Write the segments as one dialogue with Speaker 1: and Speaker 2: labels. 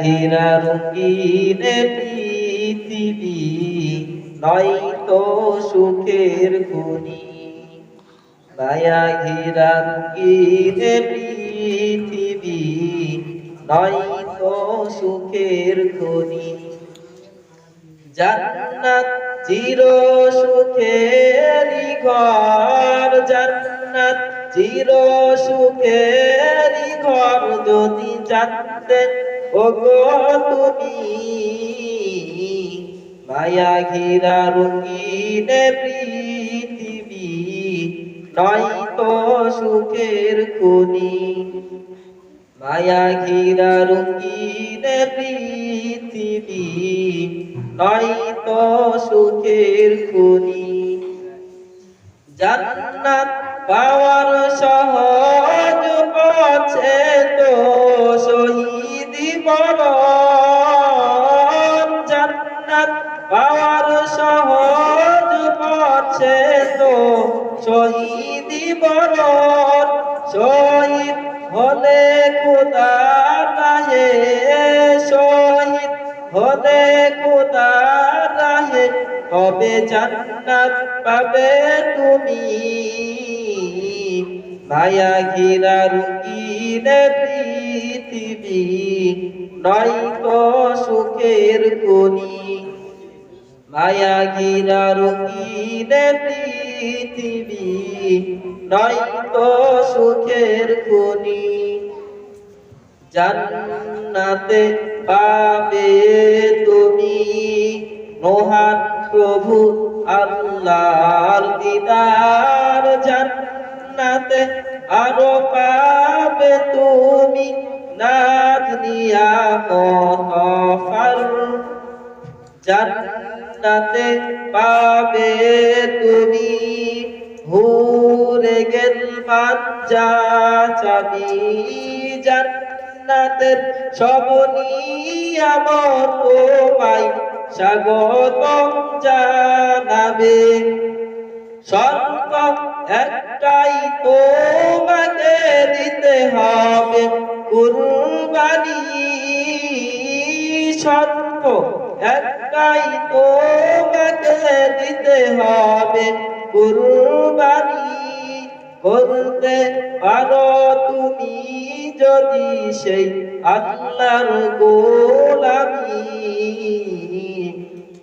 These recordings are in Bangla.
Speaker 1: ঘিরা রঙিন পৃথিবী নয় তো সুখের খনি। মায়া ঘিরা রঙিন পৃথিবী নয় তো সুখের খনি। জান্নাত চির সুখেরি ঘর, জান্নাত চির সুখেরি ঘর। যদি জানতে ও তুমি মায়া ঘিরা রঙিন পৃথিবী নয় তো সুখের খনি। মায়া ঘিরা রঙিন পৃথিবী নয় তো সুখের খনি। জান্নাত পাওয়ার সহজ পথে তো শহীদ পথে তো শহীদ বরণ, শহীদ হলে খোদা শহীদ হলে খোদা হবে জান্নাত পাবে তুমি? মায়া ঘিরা রুকিন পৃথিবী নয় তো সুখের কোনি মায়া ঘিরা রঙিন পৃথিবী নয় সুখের খনি। জান্নাতে পাবে তুমি মহান প্রভু আল্লাহর দিদার। জান্নাতে আরও পাবে তুমি নাথ নিয়ামত জান্নাতে পাবে তুমি। হুরে গেল বাচ্চা চাবি। জান্নাতের সব নিয়ামত পাই স্বাগত জানাবে। শর্ত একটাই তোমাকে দিতে হবে। কুরবানি শর্ত একটাই তোমাকে দিতে হবে কুরবানি করতে। পারো তুমি যদি সেই আল্লাহর গোলামি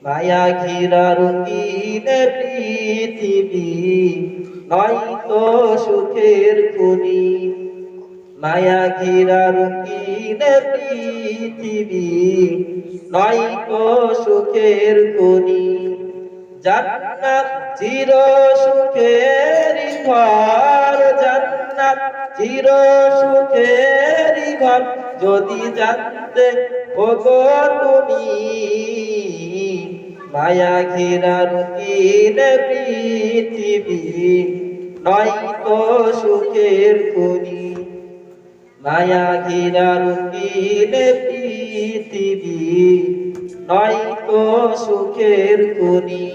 Speaker 1: মায়া ঘিরা রঙিন পৃথিবী নয় তো সুখের খনি। মায়া ঘিরা রঙিন পৃথিবী, নয় তো সুখের খনি জান্নাত চির সুখের ঘর, জান্নাত চির সুখের ঘর। যদি জানতে ও গো তুমি, মায়া ঘিরা রঙিন পৃথিবী, নয় তো সুখের খনি মায়া ঘিরা রঙিন পৃথিবী নয় তো সুখের খনি।